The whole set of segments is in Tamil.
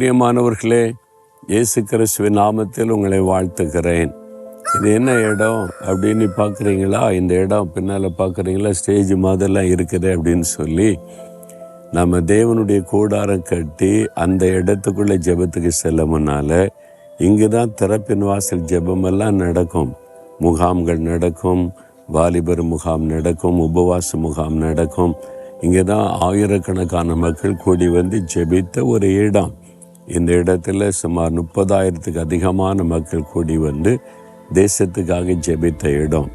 பிரியமானவர்களே இயேசு கிறிஸ்துவின் நாமத்தில் உங்களை வாழ்த்துக்கிறேன் இது என்ன இடம் அப்படின்னு பார்க்குறீங்களா? இந்த இடம் பின்னால் பார்க்குறீங்களா? ஸ்டேஜ் மாதிரிலாம் இருக்குது அப்படின்னு சொல்லி நம்ம தேவனுடைய கூடாரம் கட்டி அந்த இடத்துக்குள்ளே ஜெபத்துக்கு செல்ல முன்னால் தான் திறப்பின் வாசல் ஜெபமெல்லாம் நடக்கும். முகாம்கள் நடக்கும் வாலிபர் முகாம் நடக்கும் உபவாச முகாம் நடக்கும். இங்கே தான் ஆயிரக்கணக்கான மக்கள் கூடி வந்து ஜெபித்த ஒரு இடம். இந்த இடத்துல சுமார் முப்பதாயிரத்துக்கு அதிகமான மக்கள் கூடி வந்து தேசத்துக்காக ஜெபித்த இடம்.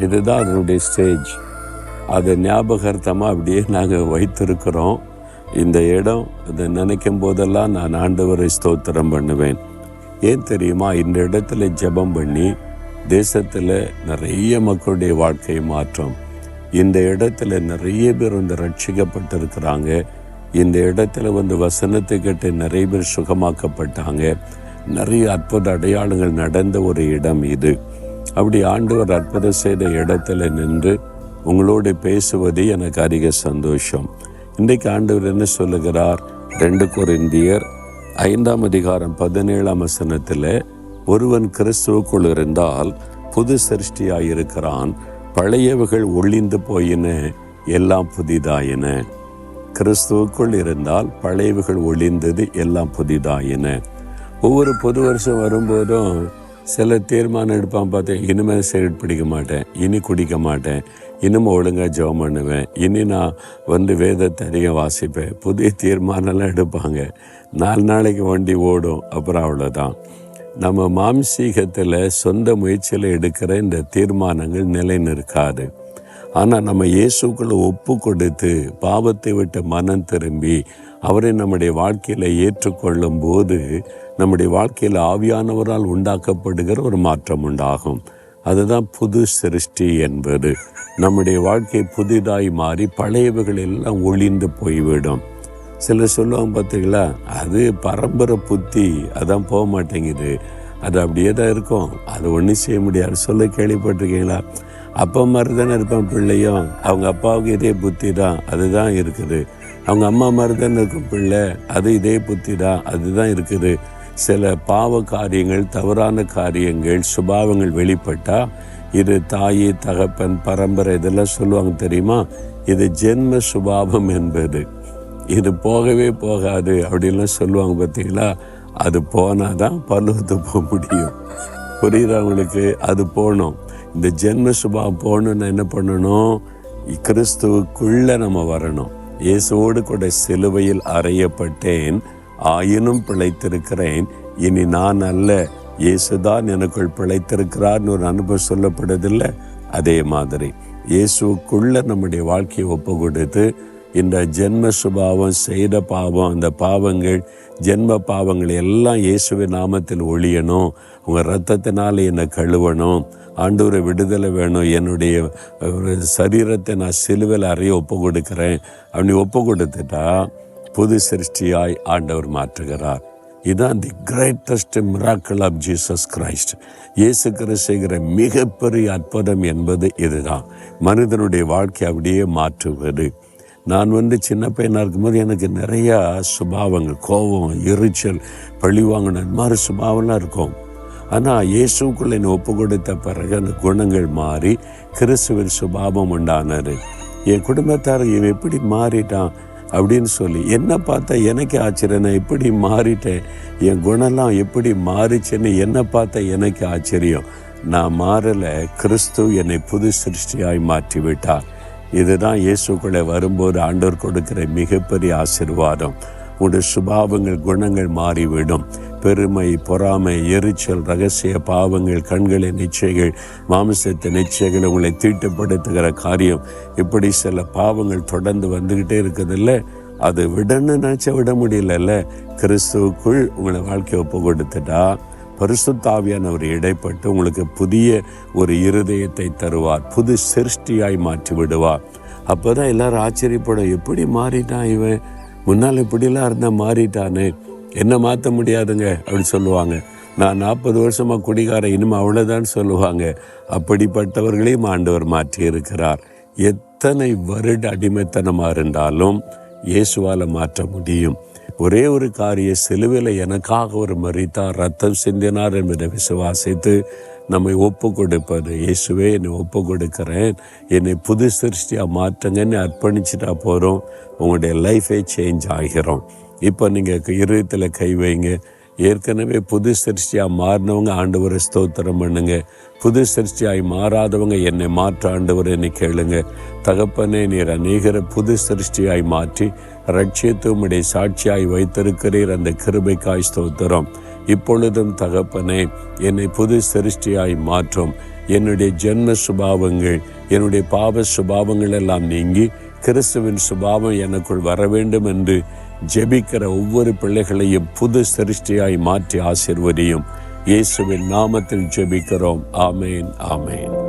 இதுதான் அதனுடைய ஸ்டேஜ் அதை ஞாபகார்த்தமாக அப்படியே நாங்கள் வைத்திருக்கிறோம். இந்த இடம் அதை நினைக்கும் போதெல்லாம் நான் ஆண்டவரை ஸ்தோத்திரம் பண்ணுவேன். ஏன் தெரியுமா? இந்த இடத்துல ஜெபம் பண்ணி தேசத்தில் நிறைய மக்களுடைய வாழ்க்கை மாற்றம். இந்த இடத்துல நிறைய பேர் வந்து ரட்சிக்கப்பட்டிருக்கிறாங்க. இந்த இடத்துல வந்து வசனத்தை கேட்டு நிறைய பேர் சுகமாக்கப்பட்டாங்க. நிறைய அற்புத அடையாளங்கள் நடந்த ஒரு இடம் இது. அப்படி ஆண்டவர் அற்புதம் செய்த இடத்துல நின்று உங்களோடு பேசுவது எனக்கு அதிக சந்தோஷம். இன்றைக்கு ஆண்டவர் என்ன சொல்லுகிறார்? ரெண்டு கொரிந்தியர் ஐந்தாம் அதிகாரம் பதினேழாம் வசனத்தில் ஒருவன் கிறிஸ்துவுக்குள் இருந்தால் புது சிருஷ்டியாயிருக்கிறான். பழையவைகள் ஒளிந்து போயின எல்லாம் புதிதாயின. கிறிஸ்துவுக்குள் இருந்தால் பழையவுகள் ஒளிந்தது எல்லாம் புதிதாயின ஒவ்வொரு புது வருஷம் வரும்போதும் சில தீர்மானம் எடுப்பான் பார்த்தேன். இனிமேல் சிகரெட் பிடிக்க மாட்டேன் இனி குடிக்க மாட்டேன் இன்னும் ஒழுங்காக ஜெபம் பண்ணுவேன் இனி நான் வந்து வேதத்தை அதிகம் வாசிப்பேன். புதிய தீர்மானம்லாம் எடுப்பாங்க. நாலு நாளைக்கு வண்டி ஓடும் அப்புறம் அவ்வளோதான் நம்ம மாம்சீகத்தில் சொந்த முயற்சியில் எடுக்கிற இந்த தீர்மானங்கள் நிலை நிற்காது ஆனால் நம்ம இயேசுக்களை ஒப்பு கொடுத்து பாவத்தை விட்டு மனம் திரும்பி அவரை நம்முடைய வாழ்க்கையில் ஏற்றுக்கொள்ளும் போது நம்முடைய வாழ்க்கையில் ஆவியானவரால் உண்டாக்கப்படுகிற ஒரு மாற்றம் உண்டாகும். அதுதான் புது சிருஷ்டி என்பது. நம்முடைய வாழ்க்கை புதிதாய் மாறி பழையவைகள் எல்லாம் ஒளிந்து போய்விடும். சிலர் சொல்லுவாங்க பார்த்தீங்களா அது பரம்பரை புத்தி அதான் போக மாட்டேங்குது. அது அப்படியே தான் இருக்கும். அது ஒன்றும் செய்ய முடியாது. சொல்ல கேள்விப்பட்டிருக்கீங்களா? அப்பா மாதிரி தானே இருப்பான் பிள்ளையும். அவங்க அப்பாவுக்கு இதே புத்தி தான். அதுதான் இருக்குது. அவங்க அம்மா மாதிரி தானே இருக்கும் பிள்ளை. அது இதே புத்தி தான். அதுதான் இருக்குது. சில பாவ காரியங்கள் தவறான காரியங்கள் சுபாவங்கள் வெளிப்பட்டா இது தாய் தகப்பன் பரம்பரை இதெல்லாம் சொல்லுவாங்க தெரியுமா? இது ஜென்ம சுபாவம் என்பது. இது போகவே போகாது அப்படின்லாம் சொல்லுவாங்க பார்த்தீங்களா? அது போனால் தான் பருவத்து போக முடியும். புரியுதா உங்களுக்கு? அது போகணும். இந்த ஜென்ம சுபா போகணுன்னு என்ன பண்ணணும்? கிறிஸ்துவுக்குள்ளே நம்ம வரணும். இயேசுவோடு கூட சிலுவையில் அறையப்பட்டேன். ஆயினும் பிழைத்திருக்கிறேன். இனி நான் அல்ல. இயேசுதான் எனக்குள் பிழைத்திருக்கிறார்னு ஒரு அனுபவம் சொல்லப்படுதில்லை அதே மாதிரி இயேசுக்குள்ள நம்முடைய வாழ்க்கையை ஒப்பு கொடுத்து இந்த ஜென்ம சுபாவம் செய்த பாவம் அந்த பாவங்கள் ஜென்ம பாவங்கள் எல்லாம் இயேசுவின் நாமத்தில் ஒழியணும். உங்கள் ரத்தத்தினால் என்னை கழுவணும் ஆண்டவரை விடுதலை வேணும் என்னுடைய ஒரு சரீரத்தை நான் சிலுவையில் அறைய ஒப்பு கொடுக்குறேன். அப்படி ஒப்பு கொடுத்துட்டா புது சிருஷ்டியாய் ஆண்டவர் மாற்றுகிறார். இதுதான் the greatest miracle of Jesus Christ இயேசு செய்கிற மிகப்பெரிய அற்புதம் என்பது இதுதான். மனிதனுடைய வாழ்க்கை அப்படியே மாற்றுவது. நான் வந்து சின்ன பையனாக இருக்கும்போது எனக்கு நிறையா சுபாவங்கள் கோபம் எரிச்சல் பழி வாங்கின மாதிரி சுபாவம்லாம் இருக்கும். ஆனால் இயேசுக்குள்ள என்னை ஒப்பு கொடுத்த பிறகு அந்த குணங்கள் மாறி கிறிஸ்துவின் சுபாவம் உண்டானார் என் குடும்பத்தார் இவன் எப்படி மாறிட்டான் அப்படின்னு சொல்லி என்ன பார்த்தா எனக்கு ஆச்சரியம். நான் எப்படி மாறிட்டேன். என் குணம்லாம் எப்படி மாறிச்சுன்னு என்ன பார்த்தா எனக்கு ஆச்சரியம். நான் மாறலை. கிறிஸ்து என்னை புது சிருஷ்டியாய் மாற்றி விட்டார் இதுதான் இயேசுக்குள்ளே வரும்போது ஆண்டோர் கொடுக்கிற மிகப்பெரிய ஆசிர்வாதம். உங்களுடைய சுபாவங்கள் குணங்கள் மாறிவிடும். பெருமை பொறாமை எரிச்சல் ரகசிய பாவங்கள் கண்களின் நிச்சயங்கள் மாமிசத்தை நிச்சயங்கள் உங்களை தீட்டுப்படுத்துகிற காரியம். இப்படி சில பாவங்கள் தொடர்ந்து வந்துக்கிட்டே இருக்குதில்ல? அது விடன்னு நினச்சா விட முடியலல்ல? கிறிஸ்துவுக்குள் உங்களை வாழ்க்கையை ஒப்பு கொடுத்துட்டா பரிசுத்தாவியானவர் இடைப்பட்டு உங்களுக்கு புதிய ஒரு இருதயத்தை தருவார். புது சிருஷ்டியாய் மாற்றி விடுவார் அப்போ தான் எல்லாரும் ஆச்சரியப்படும் எப்படி மாறிட்டான் இவன்? முன்னால் இப்படிலாம் இருந்தால் மாறிட்டானே. என்ன மாற்ற முடியாதுங்க அப்படின்னு சொல்லுவாங்க. நான் நாற்பது வருஷமாக குடிகாரன் இனிமே அவ்வளோதான் சொல்லுவாங்க. அப்படிப்பட்டவர்களையும் ஆண்டவர் மாற்றி இருக்கிறார் எத்தனை வருட அடிமைத்தனமாக இருந்தாலும் இயேசுவால் மாற்ற முடியும். ஒரே ஒரு காரிய சிலுவையில் எனக்காக ஒரு மறித்தார் ரத்தம் சிந்தினார் என்பதை விசுவாசித்து நம்மை ஒப்பு கொடுப்பது இயேசுவே என்னை ஒப்பு கொடுக்குறேன் என்னை புது சிருஷ்டியாக மாற்றுங்கன்னு அர்ப்பணிச்சுட்டா போகிறோம் உங்களுடைய லைஃபே சேஞ்ச் ஆகிறோம். இப்போ நீங்கள் இருதயத்தில் கை வைங்க. ஏற்கனவே புது சிருஷ்டியாக மாறினவங்க ஆண்டவரை ஸ்தோத்திரம் பண்ணுங்க. புது சிருஷ்டியாய் மாறாதவங்க என்னை மாற்ற ஆண்டவர் என்னை கேளுங்க. தகப்பனே நீர் அநேகரை புது சிருஷ்டியாய் மாற்றி ரட்சித்து சாட்சியாய் வைத்திருக்கிறீர். அந்த கிருபைக்காய் ஸ்தோத்திரம். இப்பொழுதும் தகப்பனே என்னை புது சிருஷ்டியாய் மாற்றும். என்னுடைய ஜென்ம சுபாவங்கள் என்னுடைய பாவ சுபாவங்கள் எல்லாம் நீங்கி கிறிஸ்துவின் சுபாவம் எனக்குள் வர வேண்டும் என்று ஜெபிக்கிற ஒவ்வொரு பிள்ளைகளையும் புது சிருஷ்டியாய் மாற்றி ஆசிர்வதியும். இயேசுவின் நாமத்தில் ஜெபிக்கிறோம். ஆமேன் ஆமேன்.